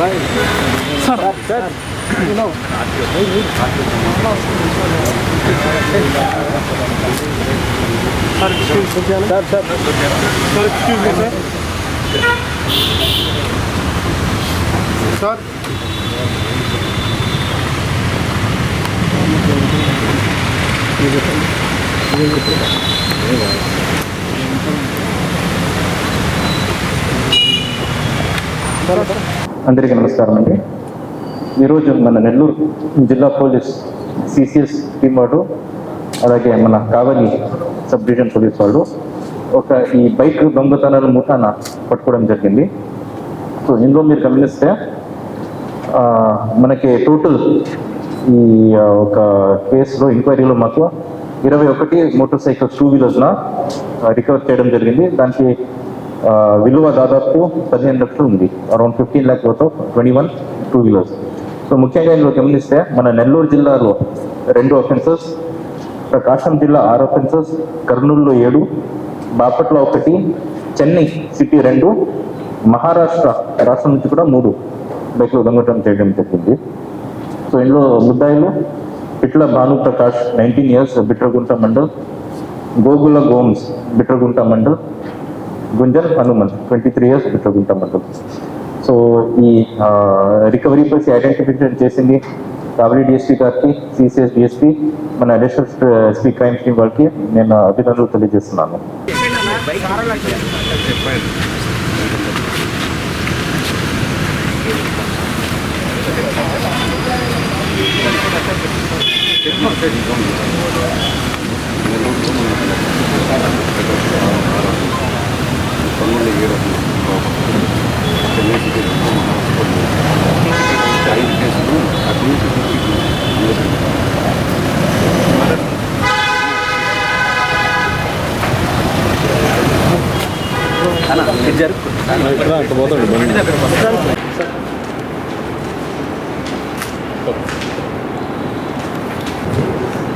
Sir sir sir sir sir sir excuse me sir sir అందరికీ నమస్కారం అండి. ఈరోజు మన నెల్లూరు జిల్లా పోలీస్ సిసిఎస్ టీం వాడు అలాగే మన కావలి సబ్ డివిజన్ పోలీస్ వాళ్ళు ఒక ఈ బైక్ దొంగతనాల ముఠాన పట్టుకోవడం జరిగింది. సో ఇందులో మీరు గమనిస్తే మనకి టోటల్ ఈ ఒక కేసులో ఎంక్వైరీలో మాకు ఇరవై ఒకటి మోటార్ సైకిల్స్ టూ వీలర్స్న రికవర్ చేయడం జరిగింది. దానికి విలువ దాదాపు పదిహేను లక్షలు ఉంది. Around fifteen lakh worth of twenty one two wheelers so ముఖ్యంగా ఇందులో గమనిస్తే మన నెల్లూరు జిల్లాలో రెండు అఫెన్సెస్ ప్రకాశం జిల్లా ఆరు అఫెన్సెస్ కర్నూలులో ఏడు బాపట్ల ఒకటి చెన్నై సిటీ రెండు మహారాష్ట్ర రాష్ట్రం నుంచి కూడా మూడు బైక్లు దొంగతనం చేయడం జరిగింది. సో ఇందులో ముద్దాయిలు Pitla Bhanu Prakash nineteen years Bitragunta mandal Gogula Gomes Bitragunta mandal Gunjal Hanuman twenty three years పెట్టుకుంటాం మండల్ సో ఈ రికవరీ ప్లస్ ఐడెంటిఫికేషన్ చేసింది కావలి డిఎస్పీ గారికి సిసిఎస్ డిఎస్పీ మన అడిషనల్ ఎస్పీ క్రైమ్ టీం వాళ్ళకి నేను అభినందనలు తెలియజేస్తున్నాను. చెప్పండి.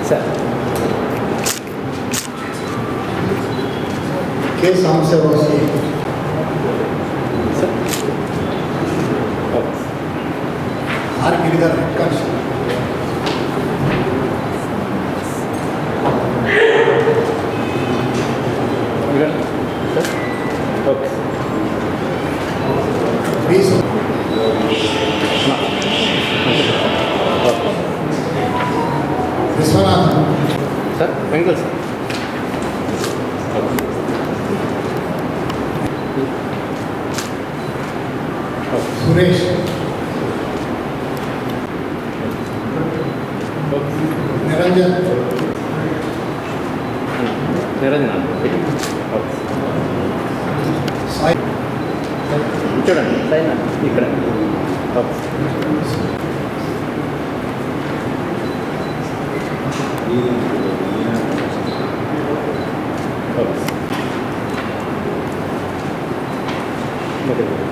Sir. K Sambasiva Rao R Giridhar single sir Suresh Niranjan Niranjan Sai చూడండి సైన్ ఇక్కడ. Okay Gracias.